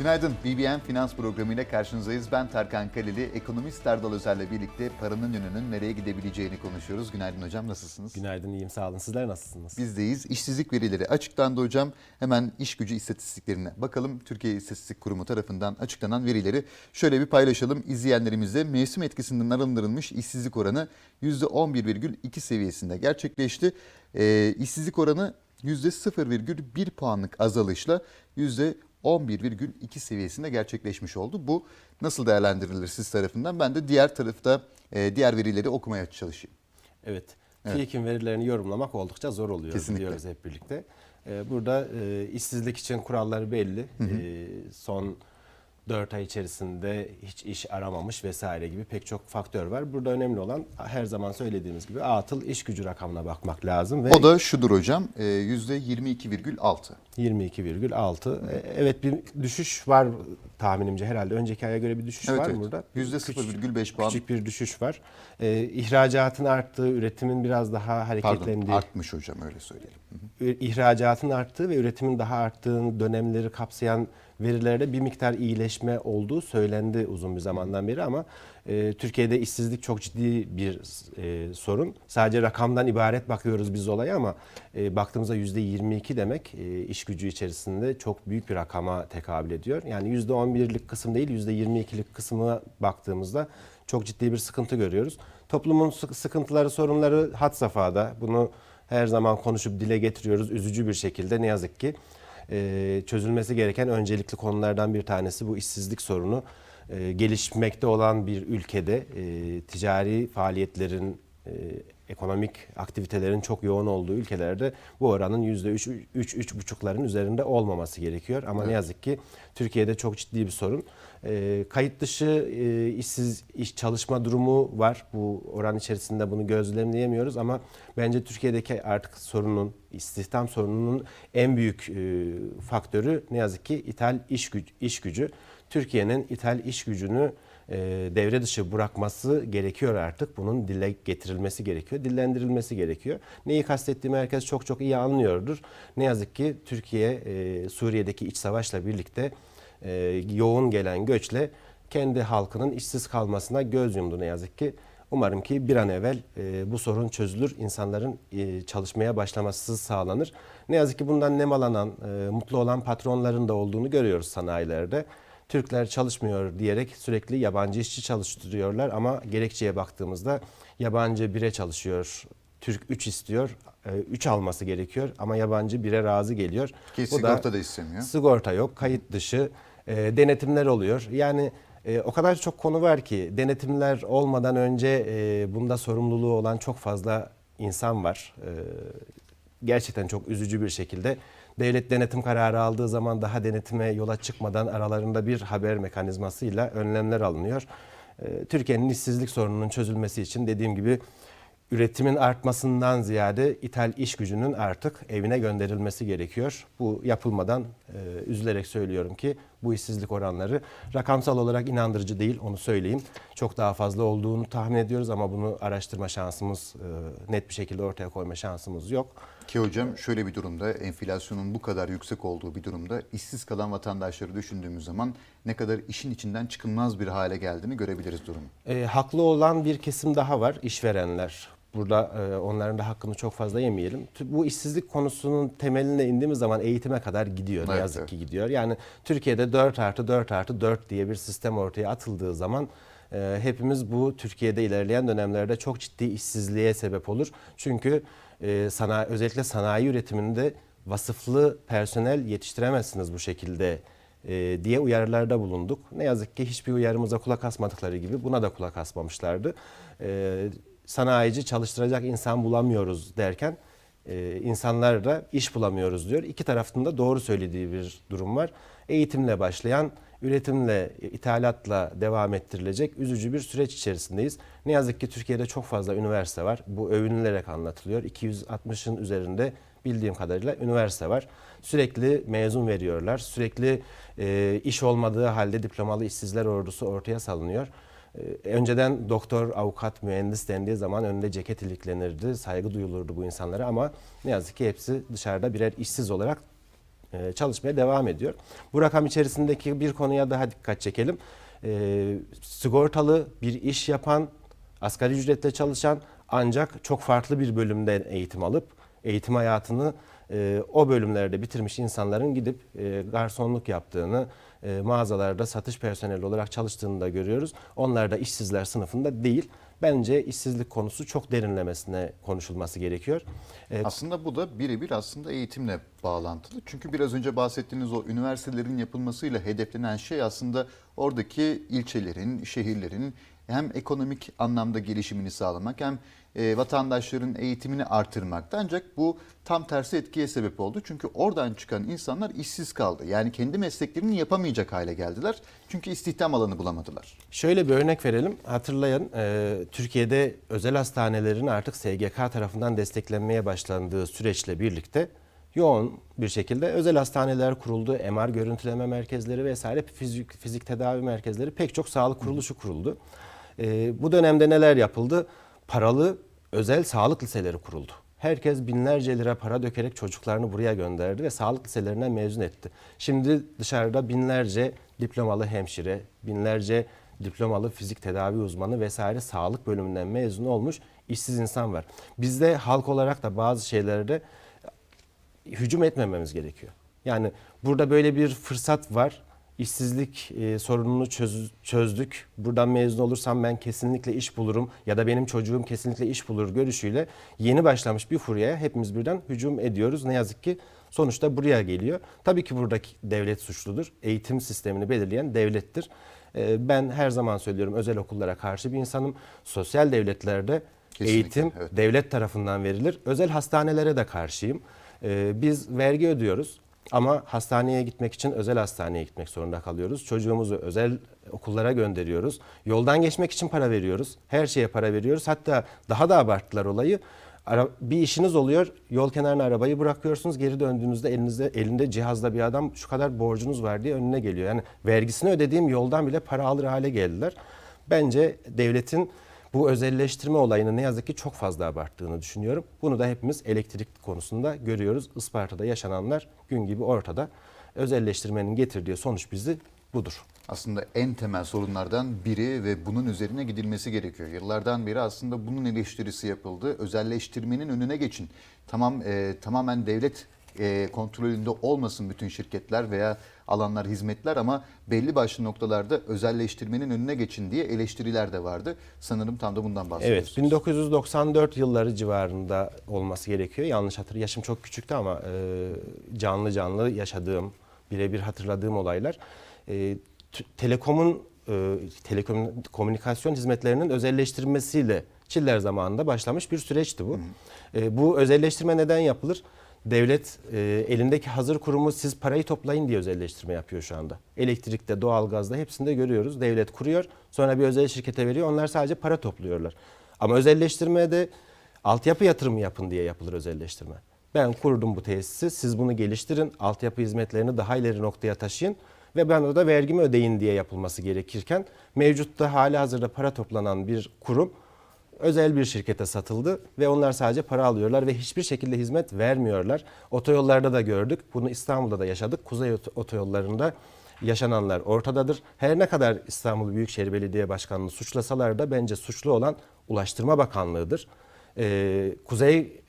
Günaydın. BBN Finans Programı ile karşınızdayız. Ben Tarkan Kaleli. Ekonomist Erdal Özer'le birlikte paranın yönünün nereye gidebileceğini konuşuyoruz. Günaydın hocam, nasılsınız? Günaydın, iyiyim sağ olun. Sizler nasılsınız? Bizdeyiz. İşsizlik verileri açıklandı hocam. Hemen iş gücü istatistiklerine bakalım. Türkiye İstatistik Kurumu tarafından açıklanan verileri şöyle bir paylaşalım izleyenlerimizle. Mevsim etkisinden arındırılmış işsizlik oranı %11,2 seviyesinde gerçekleşti. Ee, işsizlik oranı %0,1 puanlık azalışla %11,2 seviyesinde gerçekleşmiş oldu. Bu nasıl değerlendirilir siz tarafından? Ben de diğer tarafta e, diğer verileri okumaya çalışayım. Evet. TÜİK'in verilerini yorumlamak oldukça zor oluyor Kesinlikle. biliyoruz hep birlikte. Ee, Burada e, işsizlik için kuralları belli. Ee, Son 4 ay içerisinde hiç iş aramamış vesaire gibi pek çok faktör var. Burada önemli olan her zaman söylediğimiz gibi atıl iş gücü rakamına bakmak lazım ve O da şudur hocam e, %22,6. 22,6. Ee, Evet bir düşüş var tahminimce herhalde. Önceki aya göre bir düşüş Evet, var evet. burada? %0,5 puan Küçük bir düşüş var. Ee, ihracatın arttığı, üretimin biraz daha pardon hareketlendiği, artmış hocam öyle söyleyelim. Hı hı. ihracatın arttığı ve üretimin daha arttığı dönemleri kapsayan verilerde bir miktar iyileşme olduğu söylendi uzun bir zamandan beri ama e, Türkiye'de işsizlik çok ciddi bir e, sorun. Sadece rakamdan ibaret bakıyoruz biz olaya ama e, baktığımızda %22 demek e, iş gücü içerisinde çok büyük bir rakama tekabül ediyor. Yani %11'lik kısım değil %22'lik kısmına baktığımızda çok ciddi bir sıkıntı görüyoruz. Toplumun sık- sıkıntıları, sorunları had safhada. Bunu her zaman konuşup dile getiriyoruz üzücü bir şekilde ne yazık ki. Çözülmesi gereken öncelikli konulardan bir tanesi bu işsizlik sorunu. Gelişmekte olan bir ülkede e, ticari faaliyetlerin, e, ekonomik aktivitelerin çok yoğun olduğu ülkelerde bu oranın %3-3,5'ların üzerinde olmaması gerekiyor. Ama ne yazık ki Türkiye'de çok ciddi bir sorun. E, kayıt dışı e, işsiz iş çalışma durumu var. Bu oran içerisinde bunu gözlemleyemiyoruz ama bence Türkiye'deki artık sorunun, istihdam sorununun en büyük e, faktörü ne yazık ki ithal iş, güc- iş gücü. Türkiye'nin ithal iş gücünü e, devre dışı bırakması gerekiyor artık. Bunun dile getirilmesi gerekiyor, dillendirilmesi gerekiyor. Neyi kastettiğimi herkes çok çok iyi anlıyordur. Ne yazık ki Türkiye Suriye'deki iç savaşla birlikte e, yoğun gelen göçle kendi halkının işsiz kalmasına göz yumdu ne yazık ki. Umarım ki bir an evvel e, bu sorun çözülür, insanların e, çalışmaya başlaması sağlanır. Ne yazık ki bundan nemalanan, e, mutlu olan patronların da olduğunu görüyoruz sanayilerde. Türkler çalışmıyor diyerek sürekli yabancı işçi çalıştırıyorlar ama gerekçeye baktığımızda yabancı bire çalışıyor. Türk 3 istiyor, 3 alması gerekiyor ama yabancı bire razı geliyor. Ki Bu da- sigorta da istemiyor. Sigorta yok, kayıt dışı, e, denetimler oluyor. Yani e, o kadar çok konu var ki denetimler olmadan önce e, bunda sorumluluğu olan çok fazla insan var. E, gerçekten çok üzücü bir şekilde devlet denetim kararı aldığı zaman daha denetime yola çıkmadan aralarında bir haber mekanizmasıyla önlemler alınıyor. E, Türkiye'nin işsizlik sorununun çözülmesi için dediğim gibi üretimin artmasından ziyade ithal iş gücünün artık evine gönderilmesi gerekiyor. Bu yapılmadan e, üzülerek söylüyorum ki bu işsizlik oranları rakamsal olarak inandırıcı değil onu söyleyeyim. Çok daha fazla olduğunu tahmin ediyoruz ama bunu araştırma şansımız e, net bir şekilde ortaya koyma şansımız yok. Ki hocam şöyle bir durumda enflasyonun bu kadar yüksek olduğu bir durumda işsiz kalan vatandaşları düşündüğümüz zaman ne kadar işin içinden çıkılmaz bir hale geldiğini görebiliriz durumu. E, haklı olan bir kesim daha var, işverenler. Burada e, onların da hakkını çok fazla yemeyelim. Bu işsizlik konusunun temeline indiğimiz zaman eğitime kadar gidiyor. Ne Evet, yazık evet. ki gidiyor. Yani Türkiye'de 4 artı 4 artı 4 diye bir sistem ortaya atıldığı zaman e, hepimiz bu Türkiye'de ilerleyen dönemlerde çok ciddi işsizliğe sebep olur. Çünkü e, sanayi, özellikle sanayi üretiminde vasıflı personel yetiştiremezsiniz bu şekilde e, diye uyarılarda bulunduk. Ne yazık ki hiçbir uyarımıza kulak asmadıkları gibi buna da kulak asmamışlardı. E, sanayici çalıştıracak insan bulamıyoruz derken e, insanlar da iş bulamıyoruz diyor. İki tarafında doğru söylediği bir durum var. Eğitimle başlayan, üretimle, ithalatla devam ettirilecek üzücü bir süreç içerisindeyiz. Ne yazık ki Türkiye'de çok fazla üniversite var. Bu övünülerek anlatılıyor. 260'ın üzerinde bildiğim kadarıyla üniversite var. Sürekli mezun veriyorlar. Sürekli e, iş olmadığı halde diplomalı işsizler ordusu ortaya salınıyor. E, önceden doktor, avukat, mühendis dendiği zaman önünde ceket iliklenirdi, saygı duyulurdu bu insanlara ama ne yazık ki hepsi dışarıda birer işsiz olarak e, çalışmaya devam ediyor. Bu rakam içerisindeki bir konuya daha dikkat çekelim. E, sigortalı bir iş yapan, asgari ücretle çalışan ancak çok farklı bir bölümden eğitim alıp eğitim hayatını e, o bölümlerde bitirmiş insanların gidip e, garsonluk yaptığını, e, mağazalarda satış personeli olarak çalıştığını da görüyoruz. Onlar da işsizler sınıfında değil. Bence işsizlik konusu çok derinlemesine konuşulması gerekiyor. E, Aslında bu da birebir aslında eğitimle bağlantılı. Çünkü biraz önce bahsettiğiniz o üniversitelerin yapılmasıyla hedeflenen şey aslında oradaki ilçelerin, şehirlerin hem ekonomik anlamda gelişimini sağlamak hem e, vatandaşların eğitimini artırmakta. Ancak bu tam tersi etkiye sebep oldu. Çünkü oradan çıkan insanlar işsiz kaldı. Yani kendi mesleklerini yapamayacak hale geldiler. Çünkü istihdam alanı bulamadılar. Şöyle bir örnek verelim. Hatırlayın e, Türkiye'de özel hastanelerin artık SGK tarafından desteklenmeye başlandığı süreçle birlikte yoğun bir şekilde özel hastaneler kuruldu. MR görüntüleme merkezleri vesaire fizik, fizik tedavi merkezleri pek çok sağlık kuruluşu kuruldu. E, bu dönemde neler yapıldı? Paralı özel sağlık liseleri kuruldu. Herkes binlerce lira para dökerek çocuklarını buraya gönderdi ve sağlık liselerinden mezun etti. Şimdi dışarıda binlerce diplomalı hemşire, binlerce diplomalı fizik tedavi uzmanı vesaire sağlık bölümünden mezun olmuş işsiz insan var. Bizde halk olarak da bazı şeylerde hücum etmememiz gerekiyor. Yani burada böyle bir fırsat var. İşsizlik e, sorununu çöz- çözdük. Buradan mezun olursam ben kesinlikle iş bulurum ya da benim çocuğum kesinlikle iş bulur görüşüyle yeni başlamış bir furyaya hepimiz birden hücum ediyoruz. Ne yazık ki sonuçta buraya geliyor. Tabii ki buradaki devlet suçludur. Eğitim sistemini belirleyen devlettir. E, ben her zaman söylüyorum özel okullara karşı bir insanım. Sosyal devletlerde Kesinlikle, eğitim evet. devlet tarafından verilir. Özel hastanelere de karşıyım. Ee, biz vergi ödüyoruz ama hastaneye gitmek için özel hastaneye gitmek zorunda kalıyoruz. Çocuğumuzu özel okullara gönderiyoruz. Yoldan geçmek için para veriyoruz. Her şeye para veriyoruz. Hatta daha da abarttılar olayı. Bir işiniz oluyor. Yol kenarına arabayı bırakıyorsunuz. Geri döndüğünüzde elinizde elinde cihazla bir adam şu kadar borcunuz var diye önüne geliyor. Yani vergisini ödediğim yoldan bile para alır hale geldiler. Bence devletin bu özelleştirme olayını ne yazık ki çok fazla abarttığını düşünüyorum. Bunu da hepimiz elektrik konusunda görüyoruz. Isparta'da yaşananlar gün gibi ortada. Özelleştirmenin getirdiği sonuç bizi budur. aslında en temel sorunlardan biri ve bunun üzerine gidilmesi gerekiyor. Yıllardan beri aslında bunun eleştirisi yapıldı. Özelleştirmenin önüne geçin. Tamam e, tamamen devlet e, kontrolünde olmasın bütün şirketler veya alanlar, hizmetler ama belli başlı noktalarda özelleştirmenin önüne geçin diye eleştiriler de vardı. Sanırım tam da bundan Evet, bahsediyorsunuz. 1994 yılları civarında olması gerekiyor. Yanlış hatır, yaşım çok küçüktü ama e, canlı canlı yaşadığım, birebir hatırladığım olaylar. E, telekomun, e, telekomünikasyon hizmetlerinin özelleştirilmesiyle Çiller zamanında başlamış bir süreçti bu. E, bu özelleştirme neden yapılır? Devlet e, elindeki hazır kurumu siz parayı toplayın diye özelleştirme yapıyor şu anda. Elektrikte, doğalgazda hepsinde görüyoruz. Devlet kuruyor, sonra bir özel şirkete veriyor. Onlar sadece para topluyorlar. Ama özelleştirmede altyapı yatırımı yapın diye yapılır özelleştirme. Ben kurdum bu tesisi, siz bunu geliştirin, altyapı hizmetlerini daha ileri noktaya taşıyın ve ben da vergimi ödeyin diye yapılması gerekirken mevcutta hali hazırda para toplanan bir kurum özel bir şirkete satıldı ve onlar sadece para alıyorlar ve hiçbir şekilde hizmet vermiyorlar. Otoyollarda da gördük. Bunu İstanbul'da da yaşadık. Kuzey ot- otoyollarında yaşananlar ortadadır. Her ne kadar İstanbul Büyükşehir Belediye Başkanlığı suçlasalar da bence suçlu olan Ulaştırma Bakanlığı'dır. Ee, Kuzey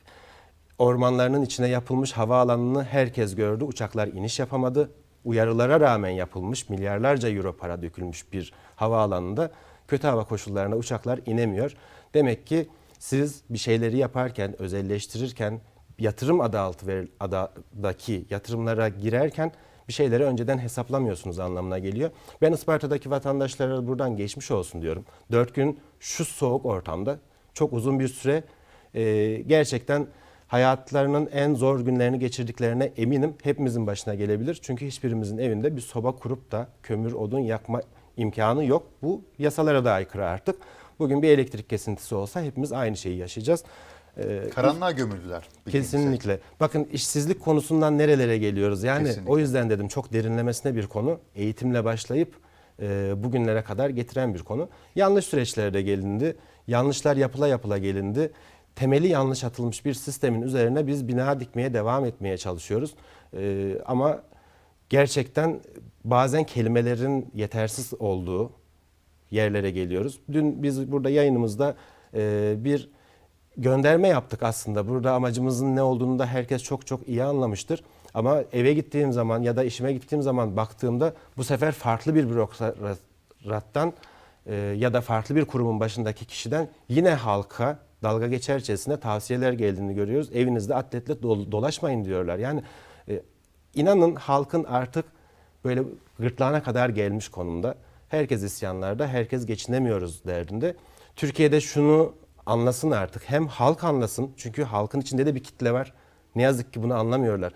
ormanlarının içine yapılmış havaalanını herkes gördü. Uçaklar iniş yapamadı. Uyarılara rağmen yapılmış milyarlarca euro para dökülmüş bir havaalanında kötü hava koşullarına uçaklar inemiyor. Demek ki siz bir şeyleri yaparken, özelleştirirken, yatırım adı altı ver, adadaki yatırımlara girerken bir şeyleri önceden hesaplamıyorsunuz anlamına geliyor. Ben Isparta'daki vatandaşlara buradan geçmiş olsun diyorum. Dört gün şu soğuk ortamda çok uzun bir süre e, gerçekten hayatlarının en zor günlerini geçirdiklerine eminim. Hepimizin başına gelebilir. Çünkü hiçbirimizin evinde bir soba kurup da kömür, odun yakma imkanı yok. Bu yasalara da aykırı artık. Bugün bir elektrik kesintisi olsa hepimiz aynı şeyi yaşayacağız. Ee, Karanlığa gömüldüler. Kesinlikle. Bakın işsizlik konusundan nerelere geliyoruz? Yani Kesinlikle. o yüzden dedim çok derinlemesine bir konu. Eğitimle başlayıp e, bugünlere kadar getiren bir konu. Yanlış süreçlerde gelindi. Yanlışlar yapıla yapıla gelindi. temeli yanlış atılmış bir sistemin üzerine biz bina dikmeye devam etmeye çalışıyoruz. Ee, ama gerçekten bazen kelimelerin yetersiz olduğu yerlere geliyoruz. Dün biz burada yayınımızda e, bir gönderme yaptık aslında. Burada amacımızın ne olduğunu da herkes çok çok iyi anlamıştır. Ama eve gittiğim zaman ya da işime gittiğim zaman baktığımda bu sefer farklı bir bürokrattan e, ya da farklı bir kurumun başındaki kişiden yine halka dalga geçercesine tavsiyeler geldiğini görüyoruz. Evinizde atletle dol- dolaşmayın diyorlar. Yani e, inanın halkın artık böyle gırtlağına kadar gelmiş konumda. Herkes isyanlarda, herkes geçinemiyoruz derdinde. Türkiye'de şunu anlasın artık. Hem halk anlasın çünkü halkın içinde de bir kitle var. Ne yazık ki bunu anlamıyorlar.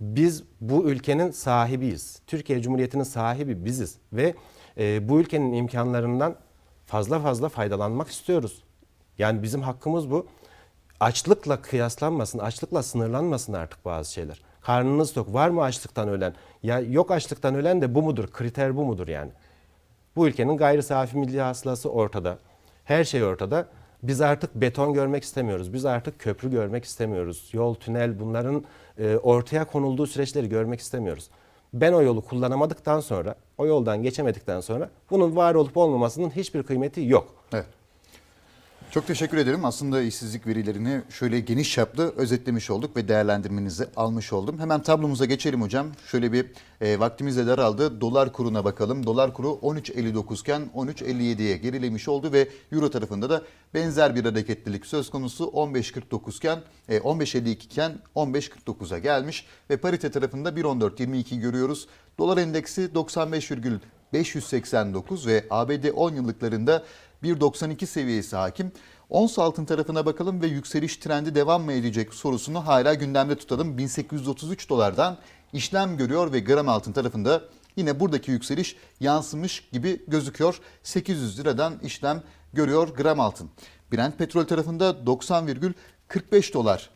Biz bu ülkenin sahibiyiz. Türkiye Cumhuriyeti'nin sahibi biziz ve e, bu ülkenin imkanlarından fazla fazla faydalanmak istiyoruz. Yani bizim hakkımız bu. Açlıkla kıyaslanmasın, açlıkla sınırlanmasın artık bazı şeyler. Karnınız tok. Var mı açlıktan ölen? Ya yok açlıktan ölen de bu mudur? Kriter bu mudur yani? Bu ülkenin gayri safi milli hasılası ortada. Her şey ortada. Biz artık beton görmek istemiyoruz. Biz artık köprü görmek istemiyoruz. Yol, tünel bunların e, ortaya konulduğu süreçleri görmek istemiyoruz. Ben o yolu kullanamadıktan sonra, o yoldan geçemedikten sonra bunun var olup olmamasının hiçbir kıymeti yok. Evet. Çok teşekkür ederim. Aslında işsizlik verilerini şöyle geniş çaplı özetlemiş olduk ve değerlendirmenizi almış oldum. Hemen tablomuza geçelim hocam. Şöyle bir e, vaktimiz de daraldı. Dolar kuruna bakalım. Dolar kuru 13.59 iken 13.57'ye gerilemiş oldu ve Euro tarafında da benzer bir hareketlilik söz konusu 15.49 iken e, 15.52 iken 15.49'a gelmiş ve parite tarafında 1.14.22 görüyoruz. Dolar endeksi 95,589 ve ABD 10 yıllıklarında 1.92 seviyesi hakim. Ons altın tarafına bakalım ve yükseliş trendi devam mı edecek sorusunu hala gündemde tutalım. 1833 dolardan işlem görüyor ve gram altın tarafında yine buradaki yükseliş yansımış gibi gözüküyor. 800 liradan işlem görüyor gram altın. Brent petrol tarafında 90,45 dolar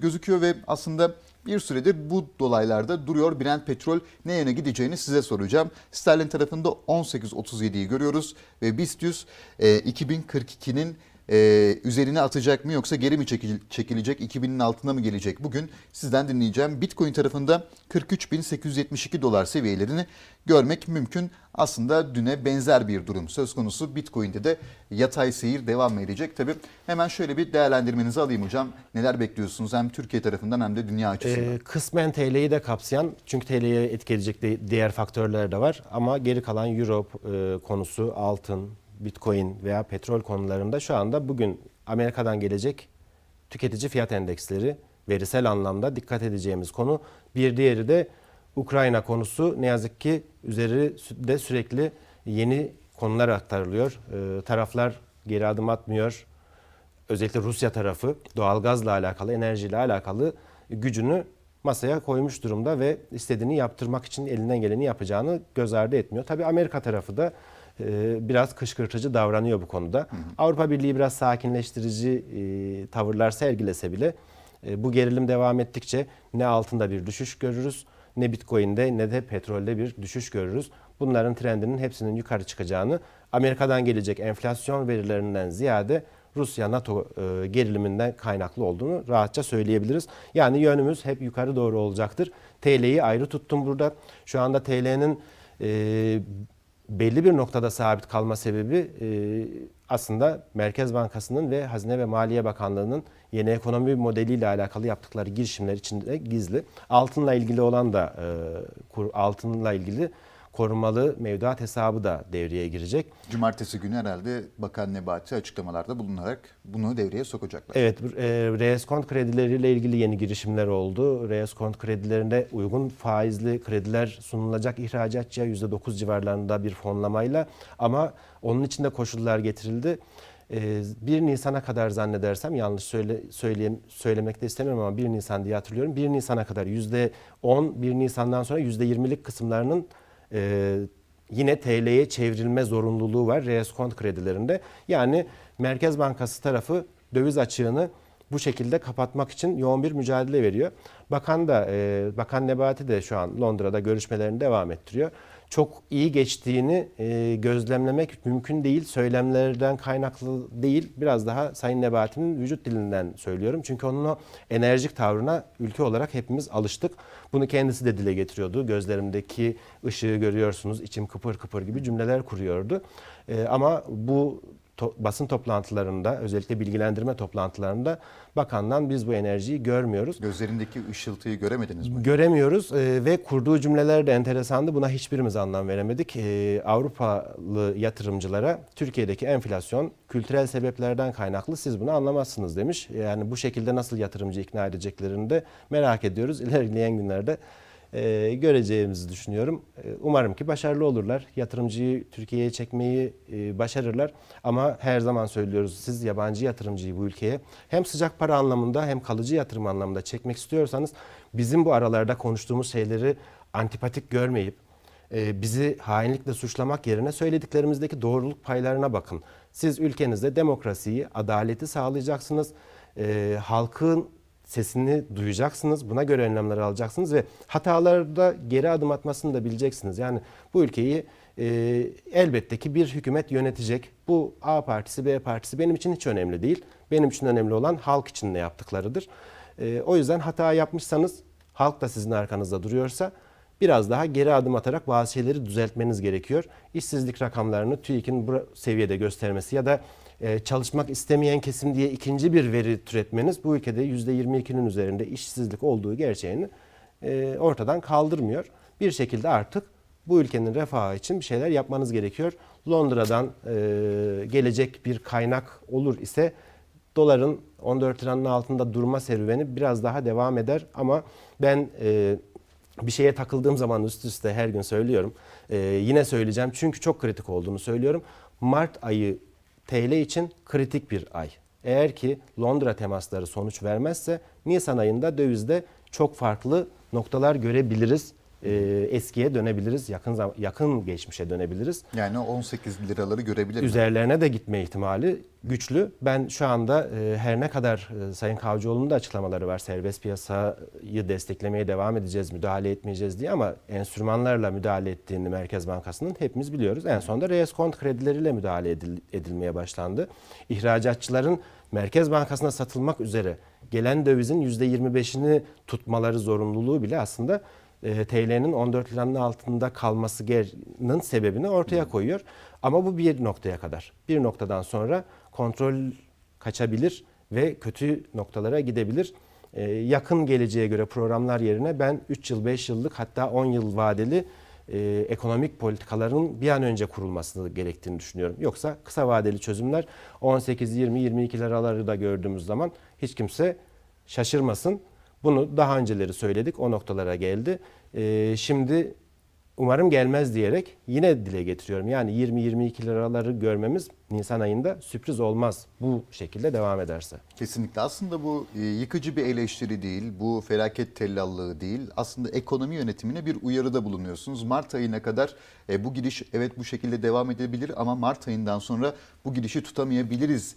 gözüküyor ve aslında bir süredir bu dolaylarda duruyor. Brent petrol ne yöne gideceğini size soracağım. Sterlin tarafında 18.37'yi görüyoruz ve BIST 100 e, 2042'nin e, üzerine atacak mı yoksa geri mi çekil- çekilecek 2000'in altına mı gelecek bugün sizden dinleyeceğim. Bitcoin tarafında 43.872 dolar seviyelerini görmek mümkün. Aslında düne benzer bir durum söz konusu. Bitcoin'de de yatay seyir devam edecek? Tabii hemen şöyle bir değerlendirmenizi alayım hocam. Neler bekliyorsunuz hem Türkiye tarafından hem de dünya açısından? Ee, kısmen TL'yi de kapsayan çünkü TL'ye etki edecek de diğer faktörler de var ama geri kalan Euro e, konusu altın, Bitcoin veya petrol konularında şu anda bugün Amerika'dan gelecek tüketici fiyat endeksleri verisel anlamda dikkat edeceğimiz konu. Bir diğeri de Ukrayna konusu ne yazık ki üzerinde sürekli yeni konular aktarılıyor. Ee, taraflar geri adım atmıyor özellikle Rusya tarafı doğalgazla alakalı, enerjiyle alakalı gücünü masaya koymuş durumda ve istediğini yaptırmak için elinden geleni yapacağını göz ardı etmiyor. Tabii Amerika tarafı da e, biraz kışkırtıcı davranıyor bu konuda. Avrupa Birliği biraz sakinleştirici e, tavırlar sergilese bile e, bu gerilim devam ettikçe ne altında bir düşüş görürüz, ne Bitcoin'de ne de petrolde bir düşüş görürüz. Bunların trendinin hepsinin yukarı çıkacağını Amerika'dan gelecek enflasyon verilerinden ziyade Rusya-NATO e, geriliminden kaynaklı olduğunu rahatça söyleyebiliriz. Yani yönümüz hep yukarı doğru olacaktır. TL'yi ayrı tuttum burada. Şu anda TL'nin e, belli bir noktada sabit kalma sebebi e, aslında Merkez Bankası'nın ve Hazine ve Maliye Bakanlığı'nın yeni ekonomi modeliyle alakalı yaptıkları girişimler içinde gizli. Altınla ilgili olan da e, altınla ilgili korumalı mevduat hesabı da devreye girecek. Cumartesi günü herhalde Bakan Nebati açıklamalarda bulunarak bunu devreye sokacaklar. Evet, e, reeskont kredileriyle ilgili yeni girişimler oldu. Reeskont kredilerinde uygun faizli krediler sunulacak ihracatçıya %9 civarlarında bir fonlamayla ama onun için de koşullar getirildi. E, 1 Nisan'a kadar zannedersem yanlış söyle, söyleyeyim, söylemek de istemiyorum ama 1 Nisan diye hatırlıyorum. 1 Nisan'a kadar %10, 1 Nisan'dan sonra %20'lik kısımlarının e, yine TL'ye çevrilme zorunluluğu var reeskont kredilerinde. Yani Merkez Bankası tarafı döviz açığını bu şekilde kapatmak için yoğun bir mücadele veriyor. Bakan da, e, Bakan Nebati de şu an Londra'da görüşmelerini devam ettiriyor. Çok iyi geçtiğini e, gözlemlemek mümkün değil. Söylemlerden kaynaklı değil. Biraz daha Sayın Nebati'nin vücut dilinden söylüyorum. Çünkü onun o enerjik tavrına ülke olarak hepimiz alıştık. Bunu kendisi de dile getiriyordu. Gözlerimdeki ışığı görüyorsunuz, içim kıpır kıpır gibi cümleler kuruyordu. E, ama bu to- basın toplantılarında özellikle bilgilendirme toplantılarında bakandan biz bu enerjiyi görmüyoruz. Gözlerindeki ışıltıyı göremediniz mi? Göremiyoruz e, ve kurduğu cümleler de enteresandı. Buna hiçbirimiz anlam veremedik. E, Avrupalı yatırımcılara Türkiye'deki enflasyon kültürel sebeplerden kaynaklı siz bunu anlamazsınız demiş. Yani bu şekilde nasıl yatırımcı ikna edeceklerini de merak ediyoruz. İlerleyen günlerde e, göreceğimizi düşünüyorum. E, umarım ki başarılı olurlar. Yatırımcıyı Türkiye'ye çekmeyi e, başarırlar. Ama her zaman söylüyoruz siz yabancı yatırımcıyı bu ülkeye hem sıcak para anlamında hem kalıcı yatırım anlamında çekmek istiyorsanız bizim bu aralarda konuştuğumuz şeyleri antipatik görmeyip e, bizi hainlikle suçlamak yerine söylediklerimizdeki doğruluk paylarına bakın. Siz ülkenizde demokrasiyi, adaleti sağlayacaksınız. E, halkın sesini duyacaksınız. Buna göre önlemler alacaksınız ve hatalarda geri adım atmasını da bileceksiniz. Yani bu ülkeyi e, elbette ki bir hükümet yönetecek. Bu A partisi, B partisi benim için hiç önemli değil. Benim için önemli olan halk için ne yaptıklarıdır. E, o yüzden hata yapmışsanız, halk da sizin arkanızda duruyorsa biraz daha geri adım atarak bazı şeyleri düzeltmeniz gerekiyor. İşsizlik rakamlarını TÜİK'in bu seviyede göstermesi ya da e, çalışmak istemeyen kesim diye ikinci bir veri türetmeniz bu ülkede %22'nin üzerinde işsizlik olduğu gerçeğini e, ortadan kaldırmıyor. Bir şekilde artık bu ülkenin refahı için bir şeyler yapmanız gerekiyor. Londra'dan e, gelecek bir kaynak olur ise doların 14 liranın altında durma serüveni biraz daha devam eder ama ben e, bir şeye takıldığım zaman üst üste her gün söylüyorum. E, yine söyleyeceğim çünkü çok kritik olduğunu söylüyorum. Mart ayı TL için kritik bir ay. Eğer ki Londra temasları sonuç vermezse Nisan ayında dövizde çok farklı noktalar görebiliriz. E, eskiye dönebiliriz, yakın zam- yakın geçmişe dönebiliriz. Yani 18 liraları görebilir mi? Üzerlerine de gitme ihtimali güçlü. Ben şu anda e, her ne kadar e, Sayın Kavcıoğlu'nun da açıklamaları var. Serbest piyasayı desteklemeye devam edeceğiz, müdahale etmeyeceğiz diye ama enstrümanlarla müdahale ettiğini Merkez Bankası'nın hepimiz biliyoruz. En sonunda reskont kredileriyle müdahale edil- edilmeye başlandı. İhracatçıların Merkez Bankası'na satılmak üzere gelen dövizin %25'ini tutmaları zorunluluğu bile aslında e, TL'nin 14 liranın altında kalmasının sebebini ortaya koyuyor. Ama bu bir noktaya kadar. Bir noktadan sonra kontrol kaçabilir ve kötü noktalara gidebilir. E, yakın geleceğe göre programlar yerine ben 3 yıl, 5 yıllık hatta 10 yıl vadeli e, ekonomik politikaların bir an önce kurulması gerektiğini düşünüyorum. Yoksa kısa vadeli çözümler 18, 20, 22 liraları da gördüğümüz zaman hiç kimse şaşırmasın. Bunu daha önceleri söyledik. O noktalara geldi. Ee, şimdi umarım gelmez diyerek yine dile getiriyorum. Yani 20-22 liraları görmemiz Nisan ayında sürpriz olmaz. Bu şekilde devam ederse. Kesinlikle. Aslında bu e, yıkıcı bir eleştiri değil, bu felaket tellallığı değil. Aslında ekonomi yönetimine bir uyarıda bulunuyorsunuz. Mart ayına kadar e, bu gidiş evet bu şekilde devam edebilir ama Mart ayından sonra bu gidişi tutamayabiliriz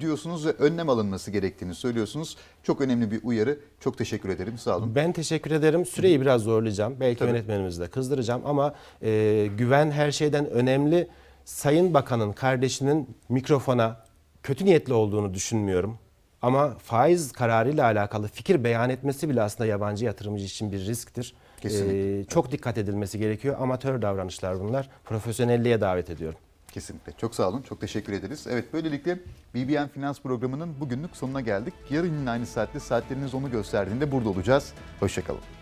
diyorsunuz ve önlem alınması gerektiğini söylüyorsunuz. Çok önemli bir uyarı. Çok teşekkür ederim. Sağ olun. Ben teşekkür ederim. Süreyi biraz zorlayacağım. Belki Tabii. yönetmenimizi de kızdıracağım ama e, güven her şeyden önemli. Sayın Bakan'ın kardeşinin mikrofona kötü niyetli olduğunu düşünmüyorum. Ama faiz kararıyla alakalı fikir beyan etmesi bile aslında yabancı yatırımcı için bir risktir. Kesinlikle. E, çok dikkat edilmesi gerekiyor. Amatör davranışlar bunlar. Profesyonelliğe davet ediyorum. Kesinlikle. Çok sağ olun. Çok teşekkür ederiz. Evet böylelikle BBN Finans programının bugünlük sonuna geldik. Yarın yine aynı saatte saatleriniz onu gösterdiğinde burada olacağız. Hoşçakalın.